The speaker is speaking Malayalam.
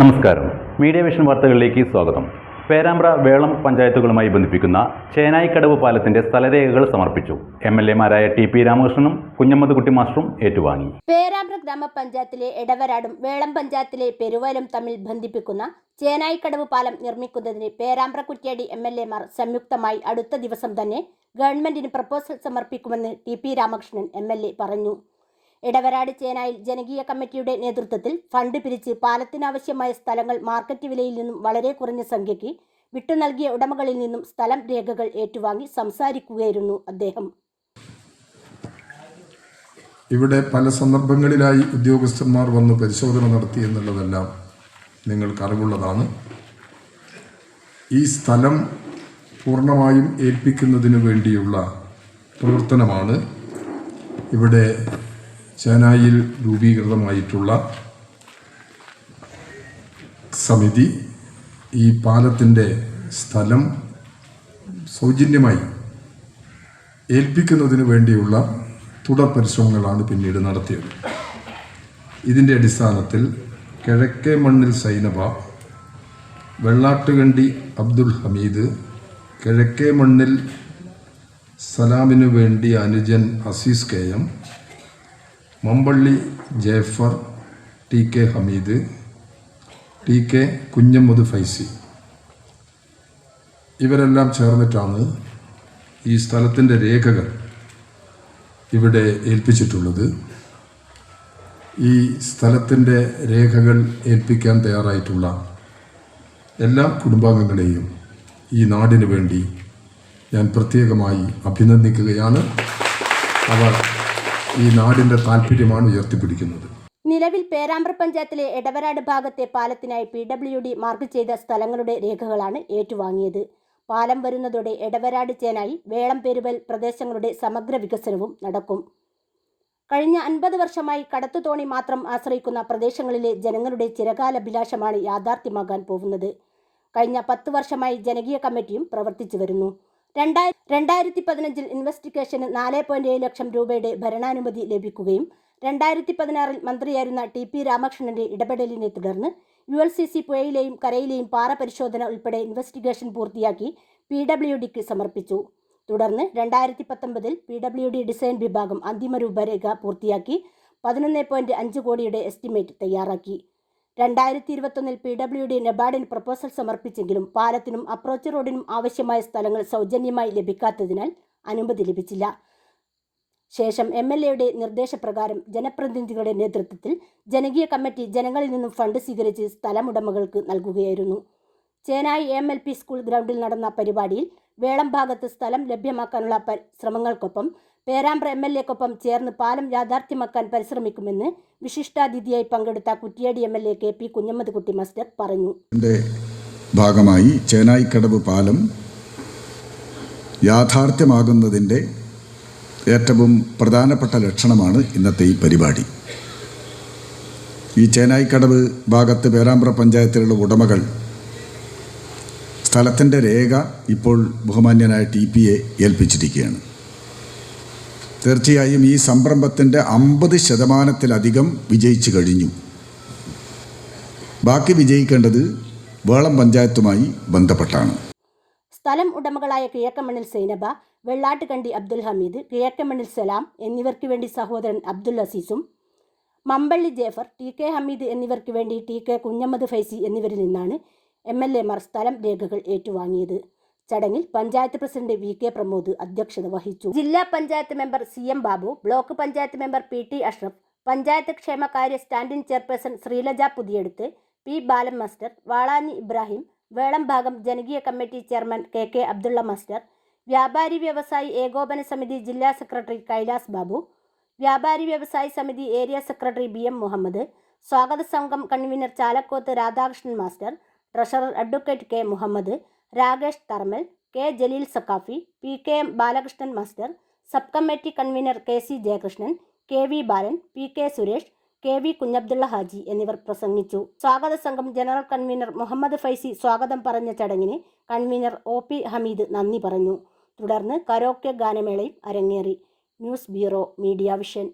നമസ്കാരം. മീഡിയ വിഷൻ വാർത്തകളിലേക്ക് സ്വാഗതം. പേരാമ്പ്ര വേളം പഞ്ചായത്തുകളുമായി ബന്ധിപ്പിക്കുന്ന ചേനായിക്കടവ് പാലത്തിന്റെ സ്ഥലരേഖകൾ സമർപ്പിച്ചു. എം എൽ എമാരായ ടി പി രാമകൃഷ്ണനും കുഞ്ഞമ്മദ് കുട്ടി മാസ്റ്ററും ഏറ്റുവാങ്ങി. പേരാമ്പ്ര ഗ്രാമപഞ്ചായത്തിലെ ഇടവരാടും വേളം പഞ്ചായത്തിലെ പെരുവലും തമ്മിൽ ബന്ധിപ്പിക്കുന്ന ചേനായിക്കടവ് പാലം നിർമ്മിക്കുന്നതിന് പേരാമ്പ്ര കുറ്റ്യാടി എം എൽ എമാർ സംയുക്തമായി അടുത്ത ദിവസം തന്നെ ഗവൺമെന്റിന് പ്രപ്പോസൽ സമർപ്പിക്കുമെന്ന് T P Ramakrishnan M L A പറഞ്ഞു. ഇടവരാട് ചേനായിൽ ജനകീയ കമ്മിറ്റിയുടെ നേതൃത്വത്തിൽ ഫണ്ട് പിരിച്ച് പാലത്തിനാവശ്യമായ സ്ഥലങ്ങൾ മാർക്കറ്റ് വിലയിൽ നിന്നും വളരെ കുറഞ്ഞ സംഖ്യയ്ക്ക് വിട്ടു നൽകിയ ഉടമകളിൽ നിന്നും സ്ഥലം രേഖകൾ ഏറ്റുവാങ്ങി സംസാരിക്കുകയായിരുന്നു അദ്ദേഹം. ഇവിടെ പല സന്ദർഭങ്ങളിലായി ഉദ്യോഗസ്ഥന്മാർ വന്ന് പരിശോധന നടത്തി എന്നുള്ളതെല്ലാം നിങ്ങൾക്ക് അറിവുള്ളതാണ്. ഈ സ്ഥലം പൂർണമായും ഏൽപ്പിക്കുന്നതിന് വേണ്ടിയുള്ള പ്രവർത്തനമാണ് ഇവിടെ ചേനായിൽ രൂപീകൃതമായിട്ടുള്ള സമിതി ഈ പാലത്തിന്റെ സ്ഥലം സൗജന്യമായി ഏൽപ്പിക്കുന്നതിന് വേണ്ടിയുള്ള തുടർ പരിശ്രമങ്ങളാണ് പിന്നീട് നടത്തിയത്. ഇതിന്റെ അടിസ്ഥാനത്തിൽ കിഴക്കേ മണ്ണിൽ സൈനബ വെള്ളാട്ടുകണ്ടി അബ്ദുൽ ഹമീദ് കിഴക്കേ മണ്ണിൽ സലാമിനു വേണ്ടി അനുജൻ Azeez K M Mampally Jefar T K Hameed T K Kunhammad Faizy. ഇവരെല്ലാം ചേർന്നിട്ടാണ് ഈ സ്ഥലത്തിന്റെ രേഖകൾ ഇവിടെ ഏൽപ്പിച്ചിട്ടുള്ളത്. ഈ സ്ഥലത്തിന്റെ രേഖകൾ ഏൽപ്പിക്കാൻ തയ്യാറായിട്ടുള്ള എല്ലാ കുടുംബാംഗങ്ങളെയും ഈ നാടിനു വേണ്ടി ഞാൻ പ്രത്യേകമായി അഭിനന്ദിക്കുകയാണ്. അവർ ഈ നാടിന്റെ താല്പര്യമാണ് ഉയർത്തിപ്പിടിക്കുന്നത്. നിലവിൽ പേരാമ്പ്ര പഞ്ചായത്തിലെ എടവരാട് ഭാഗത്തെ പാലത്തിനായി പി ഡബ്ല്യു ഡി മാർക്ക് ചെയ്ത സ്ഥലങ്ങളുടെ രേഖകളാണ് ഏറ്റുവാങ്ങിയത്. പാലം വരുന്നതോടെ എടവരാട് ചേനായി വേളം പെരുവൽ പ്രദേശങ്ങളുടെ സമഗ്ര വികസനവും നടക്കും. കഴിഞ്ഞ അൻപത് വർഷമായി കടത്തുതോണി മാത്രം ആശ്രയിക്കുന്ന പ്രദേശങ്ങളിലെ ജനങ്ങളുടെ ചിരകാലഭിലാഷമാണ് യാഥാർത്ഥ്യമാകാൻ പോകുന്നത്. കഴിഞ്ഞ പത്ത് വർഷമായി ജനകീയ കമ്മിറ്റിയും പ്രവർത്തിച്ചു വരുന്നു. രണ്ടായി രണ്ടായിരത്തി പതിനഞ്ചിൽ ഇൻവെസ്റ്റിഗേഷന് നാല് പോയിന്റ് ഏഴ് ലക്ഷം രൂപയുടെ ഭരണാനുമതി ലഭിക്കുകയും രണ്ടായിരത്തി പതിനാറിൽ മന്ത്രിയായിരുന്ന ടി പി രാമകൃഷ്ണന്റെ ഇടപെടലിനെ തുടർന്ന് യു എൽ സി സി പുഴയിലെയും കരയിലെയും പാറ പരിശോധന ഉൾപ്പെടെ ഇൻവെസ്റ്റിഗേഷൻ പൂർത്തിയാക്കി പി ഡബ്ല്യു ഡിക്ക് സമർപ്പിച്ചു. തുടർന്ന് രണ്ടായിരത്തി പത്തൊമ്പതിൽ പി ഡബ്ല്യു ഡി ഡിസൈൻ വിഭാഗം അന്തിമ രൂപരേഖ പൂർത്തിയാക്കി പതിനൊന്ന് പോയിന്റ് അഞ്ച് കോടിയുടെ എസ്റ്റിമേറ്റ് തയ്യാറാക്കി. രണ്ടായിരത്തി ഇരുപത്തൊന്നിൽ പി ഡബ്ല്യു ഡി നെബാർഡിന് പ്രപ്പോസൽ സമർപ്പിച്ചെങ്കിലും പാലത്തിനും അപ്രോച്ച് റോഡിനും ആവശ്യമായ സ്ഥലങ്ങൾ സൗജന്യമായി ലഭിക്കാത്തതിനാൽ അനുമതി ലഭിച്ചില്ല. ശേഷം എം എൽ എയുടെ നിർദ്ദേശപ്രകാരം ജനപ്രതിനിധികളുടെ നേതൃത്വത്തിൽ ജനകീയ കമ്മിറ്റി ജനങ്ങളിൽ നിന്നും ഫണ്ട് സ്വീകരിച്ച് സ്ഥലമുടമകൾക്ക് നൽകുകയായിരുന്നു. Chenayi M L P school ഗ്രൗണ്ടിൽ നടന്ന പരിപാടിയിൽ വേളം ഭാഗത്ത് സ്ഥലം ലഭ്യമാക്കാനുള്ള ശ്രമങ്ങൾക്കൊപ്പം പേരാമ്പ്ര എം എൽ എക്കൊപ്പം ചേർന്ന് പാലം യാഥാർത്ഥ്യമാക്കാൻ പരിശ്രമിക്കുമെന്ന് വിശിഷ്ടാതിഥിയായി പങ്കെടുത്ത Kuttiadi M L A K P Kunhammad Kutty master പറഞ്ഞു. ഭാഗമായി ചേനായിക്കടവ് പാലം യാഥാർത്ഥ്യമാകുന്നതിന്റെ ഏറ്റവും പ്രധാനപ്പെട്ട ലക്ഷണമാണ് ഇന്നത്തെ ഈ പരിപാടി. ഈ ചേനായിക്കടവ് ഭാഗത്ത് പേരാമ്പ്ര പഞ്ചായത്തിലുള്ള ഉടമകൾ സ്ഥലത്തിന്റെ രേഖ ഇപ്പോൾ ബഹുമാന്യനായ ടി പി എ ഏൽപ്പിച്ചിരിക്കുകയാണ്. തീർച്ചയായും ഈ സംരംഭത്തിന്റെ അമ്പത് ശതമാനത്തിലധികം വിജയിച്ചു കഴിഞ്ഞു. ബാക്കി വിജയിക്കേണ്ടത് വേളം പഞ്ചായത്തുമായി ബന്ധപ്പെട്ടാണ്. സ്ഥലം ഉടമകളായ കിഴക്കമണ്ണിൽ സൈനബ വെള്ളാട്ടുകണ്ടി അബ്ദുൽ ഹമീദ് കിഴക്കമണ്ണിൽ സലാം എന്നിവർക്ക് വേണ്ടി സഹോദരൻ അബ്ദുൽ അസീസും മമ്പള്ളി ജേഫർ ടി കെ ഹമീദ് എന്നിവർക്ക് വേണ്ടി ടി കെ കുഞ്ഞമ്മദ് ഫൈസി എന്നിവരിൽ നിന്നാണ് എം എൽ എമാർ സ്ഥലം രേഖകൾ ഏറ്റുവാങ്ങിയത്. ചടങ്ങിൽ panchayat president V K Pramod അധ്യക്ഷത വഹിച്ചു. ജില്ലാ panchayat member C M Babu block panchayat member P T Ashraf panchayat ക്ഷേമകാര്യ standing chairperson Sreelaja Puthiyeduth P Balan master Valani Ibrahim Velam ഭാഗം ജനകീയ committee chairman K K Abdulla master വ്യാപാരി വ്യവസായി ഏകോപന സമിതി ജില്ലാ സെക്രട്ടറി കൈലാസ് ബാബു വ്യാപാരി വ്യവസായി സമിതി area secretary B M Muhammad സ്വാഗത സംഘം convener Chalakkoth Radhakrishnan master treasurer advocate K Muhammad Rakesh Tharmal K Jaleel Saqafi P K M Balakrishnan master sub committee convener K C Jayakrishnan K V Balan P K Suresh K V Kunhabdulla Haji എന്നിവർ പ്രസംഗിച്ചു. സ്വാഗത സംഘം ജനറൽ കൺവീനർ മുഹമ്മദ് ഫൈസി സ്വാഗതം പറഞ്ഞ ചടങ്ങിന് കൺവീനർ ഒ പി ഹമീദ് നന്ദി പറഞ്ഞു. തുടർന്ന് കരോക്കെ ഗാനമേളയും അരങ്ങേറി. News bureau media vision.